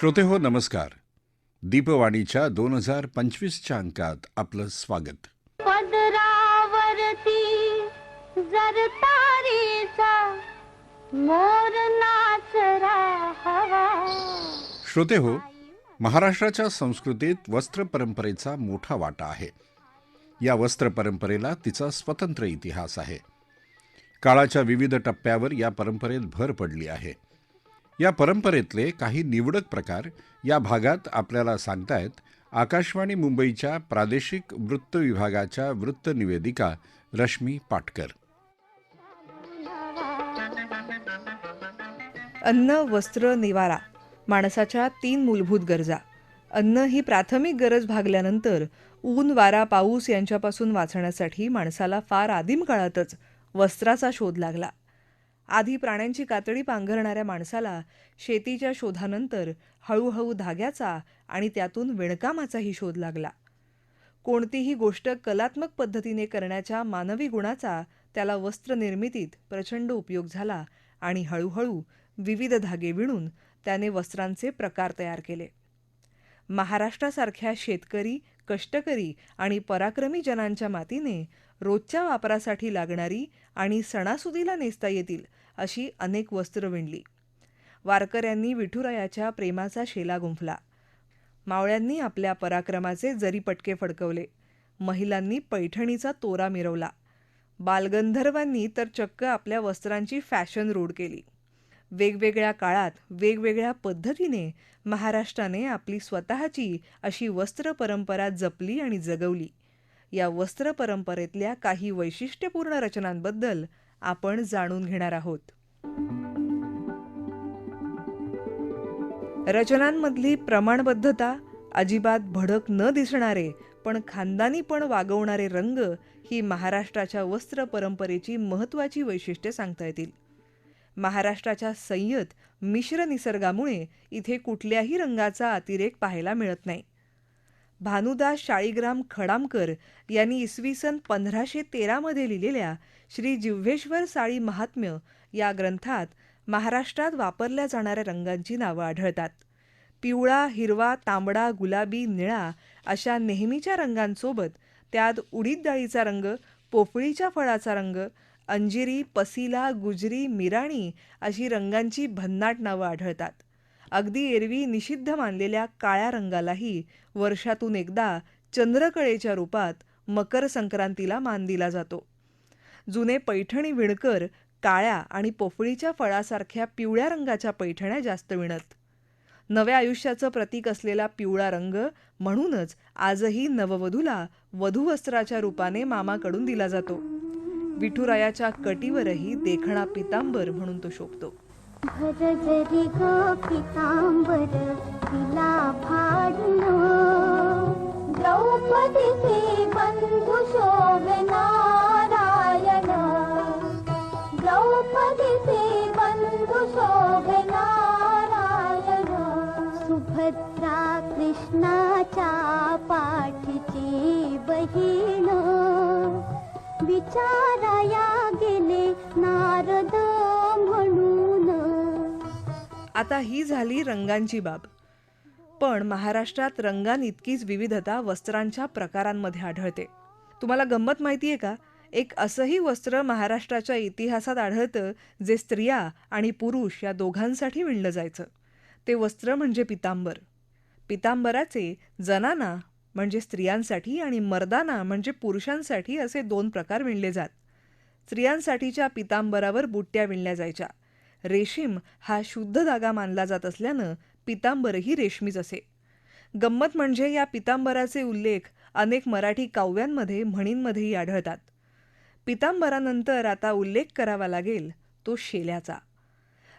श्रोते हो नमस्कार. दीपवाणीच्या दोन हजार पंचवीसच्या अंकात आपलं स्वागत. पदरावरती मोर श्रोते हो महाराष्ट्राच्या संस्कृतीत वस्त्र परंपरेचा मोठा वाटा आहे. या वस्त्र परंपरेला तिचा स्वतंत्र इतिहास आहे. काळाच्या विविध टप्प्यावर या परंपरेत भर पडली आहे. या परंपरेतले काही निवडक प्रकार या भागात आपल्याला सांगतायत. आकाशवाणी मुंबईच्या प्रादेशिक वृत्त विभागाच्या वृत्त निवेदिका रश्मी पाटकर. अन्न वस्त्र निवारा माणसाच्या तीन मूलभूत गरजा. अन्न ही प्राथमिक गरज भागल्यानंतर ऊन वारा पाऊस यांच्यापासून वाचण्यासाठी माणसाला फार आदिम काळातच वस्त्राचा शोध लागला. आधी प्राण्यांची कातडी पांघरणाऱ्या माणसाला शेतीच्या शोधानंतर हळूहळू धाग्याचा आणि त्यातून विणकामाचाही शोध लागला. कोणतीही गोष्ट कलात्मक पद्धतीने करण्याच्या मानवी गुणाचा त्याला वस्त्रनिर्मितीत प्रचंड उपयोग झाला आणि हळूहळू विविध धागे विणून त्याने वस्त्रांचे प्रकार तयार केले. महाराष्ट्रासारख्या शेतकरी कष्टकरी आणि पराक्रमी जनांच्या मातीने रोजच्या वापरासाठी लागणारी आणि सणासुदीला नेसता येतील अशी अनेक वस्त्र विणली. वारकऱ्यांनी विठुरायाच्या प्रेमाचा शेला गुंफला. मावळ्यांनी आपल्या पराक्रमाचे जरीपटके फडकवले महिलांनी पैठणीचा तोरा मिरवला. बालगंधर्वांनी तर चक्क आपल्या वस्त्रांची फॅशन रूढ केली. वेगवेगळ्या काळात वेगवेगळ्या पद्धतीने महाराष्ट्राने आपली स्वतःची अशी वस्त्र परंपरा जपली आणि जगवली. या वस्त्र परंपरेतल्या काही वैशिष्ट्यपूर्ण रचनांबद्दल आपण जाणून घेणार आहोत. रचनांमधली प्रमाणबद्धता अजिबात भडक न दिसणारे पण खानदानी पण वागवणारे रंग ही महाराष्ट्राच्या वस्त्र परंपरेची महत्त्वाची वैशिष्ट्ये सांगता येतील. महाराष्ट्राच्या संयत मिश्र निसर्गामुळे इथे कुठल्याही रंगाचा अतिरेक पाहायला मिळत नाही. भानुदास शाळीग्राम खडामकर यांनी इसवी सन पंधराशे तेरामध्ये लिहिलेल्या श्री जिव्हेश्वर साळी महात्म्य या ग्रंथात महाराष्ट्रात वापरल्या जाणाऱ्या रंगांची नावं आढळतात. पिवळा हिरवा तांबडा गुलाबी निळा अशा नेहमीच्या रंगांसोबत त्यात उडीद डाळीचा रंग पोफळीच्या फळाचा रंग अंजिरी पसिला गुजरी मिराणी अशी रंगांची भन्नाट नावं आढळतात. अगदी एरवी निषिद्ध मानलेल्या काळ्या रंगालाही वर्षातून एकदा चंद्रकळेच्या रूपात मकर संक्रांतीला मान दिला जातो. जुने पैठणी विणकर काळ्या आणि पोफळीच्या फळासारख्या पिवळ्या रंगाच्या पैठण्या जास्त विणत. नव्या आयुष्याचं प्रतीक असलेला पिवळा रंग म्हणूनच आजही नववधूला वधूवस्त्राच्या रूपाने मामाकडून दिला जातो. विठुरायाच्या कटीवरही देखणा पितांबर म्हणून तो शोभतो. भरजरिताम्भर द्रौपदी सी बन्धु शोभ नारायण द्रौपदी श्रीमन्धुशोभ नारायण सुभद्रा कृष्णा चा पाठी बहिण विचारया गेले नार आता ही झाली रंगांची बाब. पण महाराष्ट्रात रंगांइतकीच इतकीच विविधता वस्त्रांच्या प्रकारांमध्ये आढळते. तुम्हाला गंमत माहिती आहे का? एक असंही वस्त्र महाराष्ट्राच्या इतिहासात आढळतं जे स्त्रिया आणि पुरुष या दोघांसाठी विणलं जायचं. ते वस्त्र म्हणजे पितांबर. पितांबराचे जनाना म्हणजे स्त्रियांसाठी आणि मर्दाना म्हणजे पुरुषांसाठी असे दोन प्रकार विणले जात. स्त्रियांसाठीच्या पितांबरावर बुट्ट्या विणल्या जायच्या. रेशीम हा शुद्ध धागा मानला जात असल्यानं पितांबरही रेशमीच असे. गंमत म्हणजे या पितांबराचे उल्लेख अनेक मराठी काव्यांमध्ये म्हणींमध्येही आढळतात. पितांबरानंतर आता उल्लेख करावा लागेल तो शेल्याचा.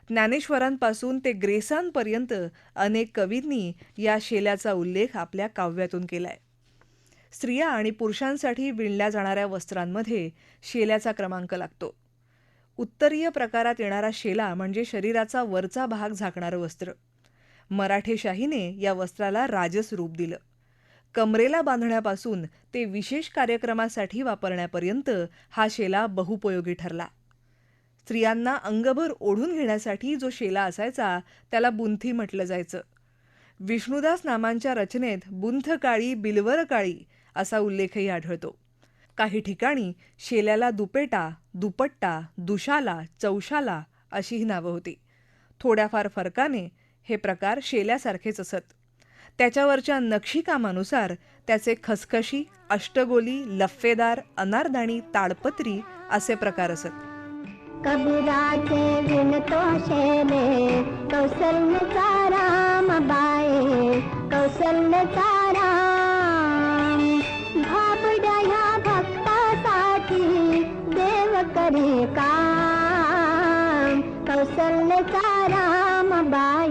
ज्ञानेश्वरांपासून ते ग्रेसांपर्यंत अनेक कवींनी या शेल्याचा उल्लेख आपल्या काव्यातून केलाय. स्त्रिया आणि पुरुषांसाठी विणल्या जाणाऱ्या वस्त्रांमध्ये शेल्याचा क्रमांक लागतो. उत्तरीय प्रकारात येणारा शेला म्हणजे शरीराचा वरचा भाग झाकणारं वस्त्र. मराठेशाहीने या वस्त्राला राजस रूप दिलं. कमरेला बांधण्यापासून ते विशेष कार्यक्रमासाठी वापरण्यापर्यंत हा शेला बहुपयोगी ठरला. स्त्रियांना अंगभर ओढून घेण्यासाठी जो शेला असायचा त्याला बुंथी म्हटलं जायचं. विष्णुदास नामांच्या रचनेत बुंथ काळी बिलवर काळी असा उल्लेखही आढळतो. काही ठिकाणी शेल्याला दुपेटा दुपट्टा दुशाला चौशाला अशी ही नावं होती. थोड्याफार फरकाने हे प्रकार शेल्यासारखेच असत. त्याच्यावरच्या नक्षीकामानुसार त्याचे खसखशी अष्टगोली लफ्फेदार अनारदाणी ताडपत्री असे प्रकार असत. कबीराचे विणतो शेले कौशल्यचा राम बाये कौशल्यचा करे काम. कौशल्यचा राम बाई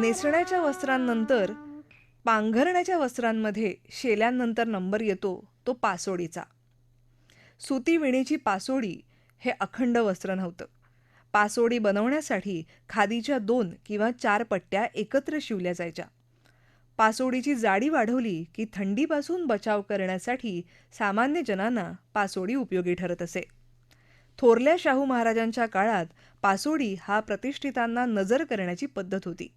नेसण्याच्या वस्त्रांनंतर पांघरण्याच्या वस्त्रांमध्ये शेल्यांनंतर नंबर येतो तो पासोडीचा. सुती विणीची पासोडी हे अखंड वस्त्र नव्हतं. पासोडी बनवण्यासाठी खादीच्या दोन किंवा चार पट्ट्या एकत्र शिवल्या जायच्या. पासोडीची जाडी वाढवली की थंडीपासून बचाव करण्यासाठी सामान्य जनांना पासोडी उपयोगी ठरत असे. थोरल्या शाहू महाराजांच्या काळात पासोडी हा प्रतिष्ठितांना नजर करण्याची पद्धत होती.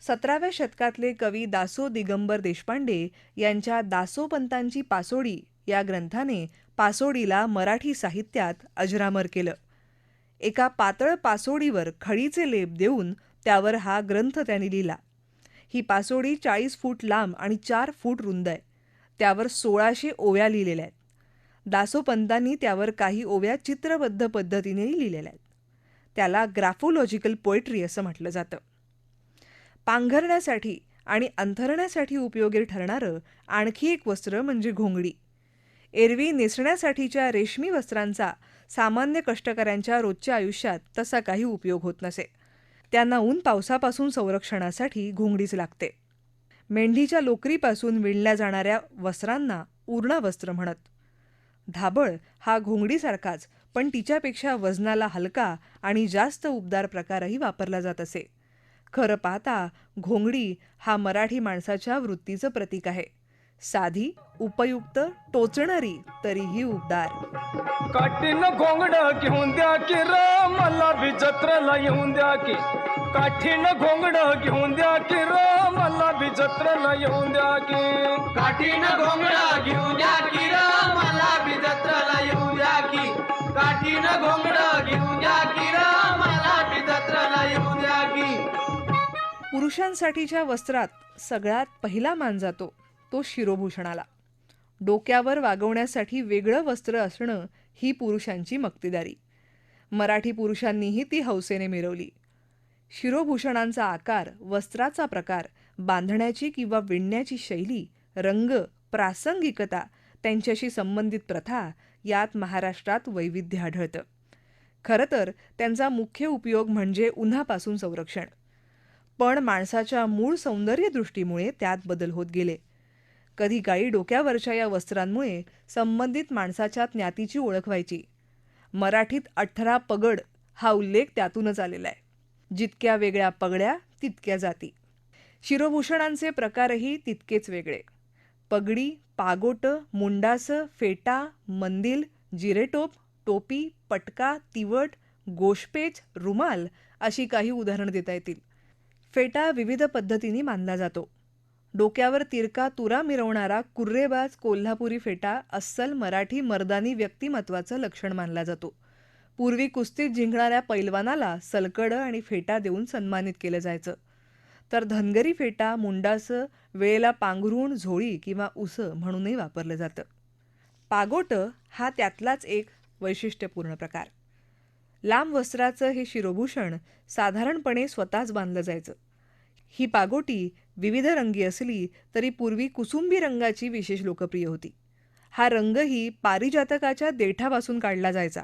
सतराव्या शतकातले कवी दासो दिगंबर देशपांडे यांच्या दासोपंतांची पासोडी या ग्रंथाने पासोडीला मराठी साहित्यात अजरामर केलं. एका पातळ पासोडीवर खडीचे लेप देऊन त्यावर हा ग्रंथ त्यांनी लिहिला. ही पासोडी चाळीस फूट लांब आणि चार फूट रुंद आहे. त्यावर सोळाशे ओव्या लिहिलेल्या आहेत. दासोपंतांनी त्यावर काही ओव्या चित्रबद्ध पद्धतीनेही लिहिलेल्या आहेत. त्याला ग्राफोलॉजिकल पोएट्री असं म्हटलं जातं. पांघरण्यासाठी आणि अंथरण्यासाठी उपयोगी ठरणारं आणखी एक वस्त्र म्हणजे घोंगडी. एरवी नेसण्यासाठीच्या रेशमी वस्त्रांचा सामान्य कष्टकऱ्यांच्या रोजच्या आयुष्यात तसा काही उपयोग होत नसे. त्यांना ऊन पावसापासून संरक्षणासाठी घोंगडीच लागते. मेंढीच्या लोकरीपासून विणल्या जाणाऱ्या वस्त्रांना उरणा वस्त्र म्हणत. धाबळ हा घोंगडीसारखाच पण तिच्यापेक्षा वजनाला हलका आणि जास्त उबदार प्रकारही वापरला जात असे. खरं पाहता घोंगडी हा मराठी माणसाच्या वृत्तीचं प्रतीक आहे. साधी उपयुक्त टोचणारी तरीही उबदार. घोंगड घेऊन द्या की र मला येऊन द्या की काठीनं घोंगड घेऊन द्या की र मला बी जत्रेला येऊन द्या की. काठीनं घोंगडं घेऊन द्या की र मला बी जत्राला येऊ द्या की. काठीनं घोंगडं घेऊन द्या की र मला बी जत्राला येऊ द्या की. पुरुषांसाठीच्या वस्त्रात सगळ्यात पहिला मान जातो तो शिरोभूषणाला. डोक्यावर वागवण्यासाठी वेगळं वस्त्र असणं ही पुरुषांची मक्तेदारी. मराठी पुरुषांनीही ती हौसेने मिरवली. शिरोभूषणांचा आकार वस्त्राचा प्रकार बांधण्याची किंवा विणण्याची शैली रंग प्रासंगिकता त्यांच्याशी संबंधित प्रथा यात महाराष्ट्रात वैविध्य आढळतं. खरं तर त्यांचा मुख्य उपयोग म्हणजे उन्हापासून संरक्षण. पण माणसाच्या मूळ सौंदर्यदृष्टीमुळे त्यात बदल होत गेले. कधी काळी डोक्यावरच्या या वस्त्रांमुळे संबंधित माणसाच्या ज्ञातीची ओळख व्हायची. मराठीत अठरा पगड हा उल्लेख त्यातूनच आलेला आहे. जितक्या वेगळ्या पगड्या तितक्या जाती. शिरोभूषणांचे प्रकारही तितकेच वेगळे. पगडी पागोट मुंडास फेटा मंदिल जिरेटोप टोपी पटका तिवट गोशपेच रुमाल अशी काही उदाहरणं देता येतील. फेटा विविध पद्धतीने मानला जातो. डोक्यावर तिरका तुरा मिरवणारा कुर्रेबाज कोल्हापुरी फेटा अस्सल मराठी मर्दानी व्यक्तिमत्वाचं लक्षण मानला जातो. पूर्वी कुस्तीत जिंकणाऱ्या पैलवानाला सलकडं आणि फेटा देऊन सन्मानित केलं जायचं. तर धनगरी फेटा मुंडासं वेळेला पांघरुण झोळी किंवा उस म्हणूनही वापरलं जातं. पागोट हा त्यातलाच एक वैशिष्ट्यपूर्ण प्रकार. लांब वस्त्राचं हे शिरोभूषण साधारणपणे स्वतःच बांधलं जायचं. ही पागोटी विविध रंगी असली तरी पूर्वी कुसुंबी रंगाची विशेष लोकप्रिय होती. हा रंगही पारिजातकाच्या देठापासून काढला जायचा.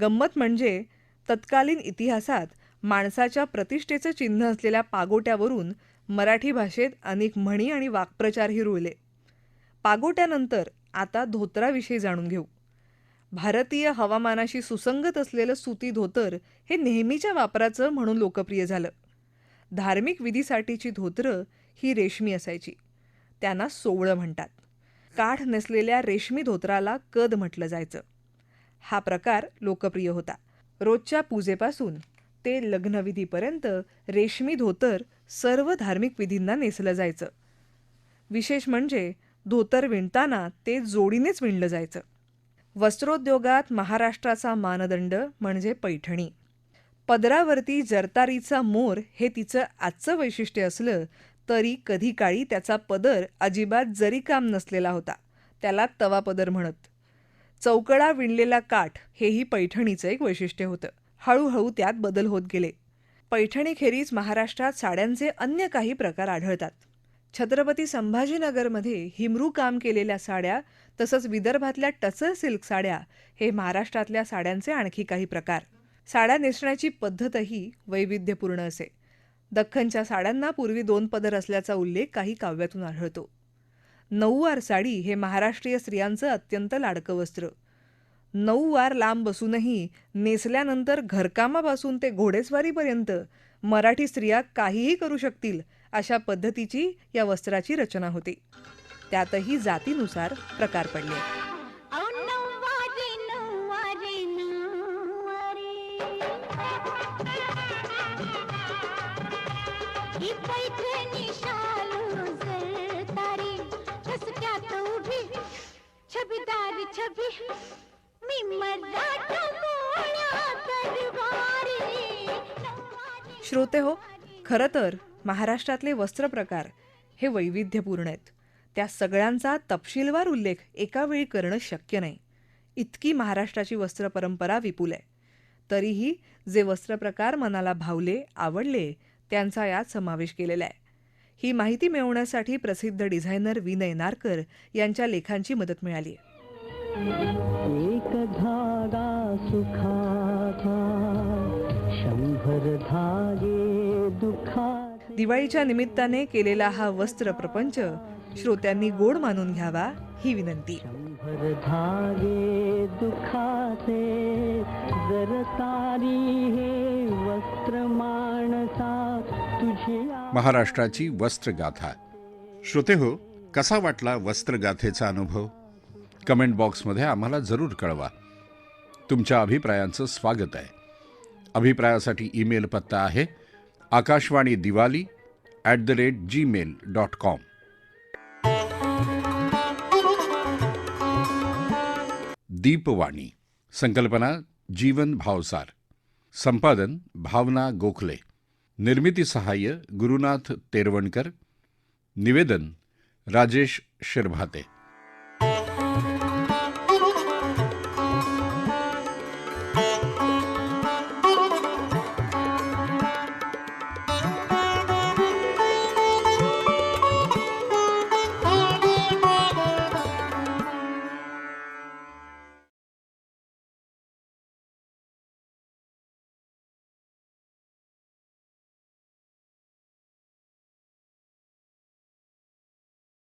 गंमत म्हणजे तत्कालीन इतिहासात माणसाच्या प्रतिष्ठेचं चिन्ह असलेल्या पागोट्यावरून मराठी भाषेत अनेक म्हणी आणि वाक्प्रचारही रुळले. पागोट्यानंतर आता धोतराविषयी जाणून घेऊ. भारतीय हवामानाशी सुसंगत असलेलं सुती धोतर हे नेहमीच्या वापराचं म्हणून लोकप्रिय झालं. धार्मिक विधीसाठीची धोतरं ही रेशमी असायची. त्यांना सोवळं म्हणतात. काठ नसलेल्या रेशमी धोतराला कद म्हटलं जायचं. हा प्रकार लोकप्रिय होता. रोजच्या पूजेपासून ते लग्नविधीपर्यंत रेशमी धोतर सर्व धार्मिक विधींना नेसलं जायचं. विशेष म्हणजे धोतर विणताना ते जोडीनेच विणलं जायचं. वस्त्रोद्योगात महाराष्ट्राचा मानदंड म्हणजे पैठणी. पदरावरती जरतारीचा मोर हे तिचं आजचं वैशिष्ट्य असलं तरी कधी काळी त्याचा पदर अजिबात जरी काम नसलेला होता. त्याला तवा पदर म्हणत. चौकडा विणलेला काठ हेही पैठणीचं एक वैशिष्ट्य होतं. हळूहळू त्यात बदल होत गेले. पैठणीखेरीज महाराष्ट्रात साड्यांचे अन्य काही प्रकार आढळतात. छत्रपती संभाजीनगरमध्ये हिमरू काम केलेल्या साड्या तसंच विदर्भातल्या टचर सिल्क साड्या हे महाराष्ट्रातल्या साड्यांचे आणखी काही प्रकार. साड्या नेसण्याची पद्धतही वैविध्यपूर्ण असे. दख्खनच्या साड्यांना पूर्वी दोन पदर असल्याचा उल्लेख काही काव्यातून आढळतो. नऊवार साडी हे महाराष्ट्रीय स्त्रियांचं अत्यंत लाडकं वस्त्र. नऊ वार लांब बसूनही नेसल्यानंतर घरकामापासून ते घोडेस्वारीपर्यंत मराठी स्त्रिया काहीही करू शकतील अशा पद्धतीची या वस्त्राची रचना होती. त्यातही जातीनुसार प्रकार पडले. औ नऊवारी छबी श्रोते हो खरं तर महाराष्ट्रातले वस्त्रप्रकार हे वैविध्यपूर्ण आहेत. त्या सगळ्यांचा तपशीलवार उल्लेख एका वेळी करणं शक्य नाही. इतकी महाराष्ट्राची वस्त्र परंपरा विपुल आहे. तरीही जे वस्त्रप्रकार मनाला भावले आवडले त्यांचा यात समावेश केलेला आहे. ही माहिती मिळवण्यासाठी प्रसिद्ध डिझायनर विनय नारकर यांच्या लेखांची मदत मिळाली आहे. एक धागा सुखाचा शंभर धागे दुःखाचे. दिवाळीच्या निमित्ताने केलेला हा वस्त्र प्रपंच श्रोत्यांनी गोड मानून घ्यावा ही विनंती. शंभर धागे दुःखाचे जर तारी हे वस्त्र माणसा तुझ्या महाराष्ट्राची वस्त्रगाथा. श्रोते हो कसा वाटला वस्त्रगाथेचा अनुभव? कमेंट बॉक्समध्ये आम्हाला जरूर कळवा. तुमच्या अभिप्रायांचं स्वागत आहे. अभिप्रायासाठी ईमेल पत्ता आहे Akashvani Diwali at the rate Gmail dot com Deepvani संकल्पना जीवन भावसार. संपादन भावना गोखले. निर्मिती सहाय्य गुरुनाथ तेरवणकर. निवेदन राजेश शिरभाते.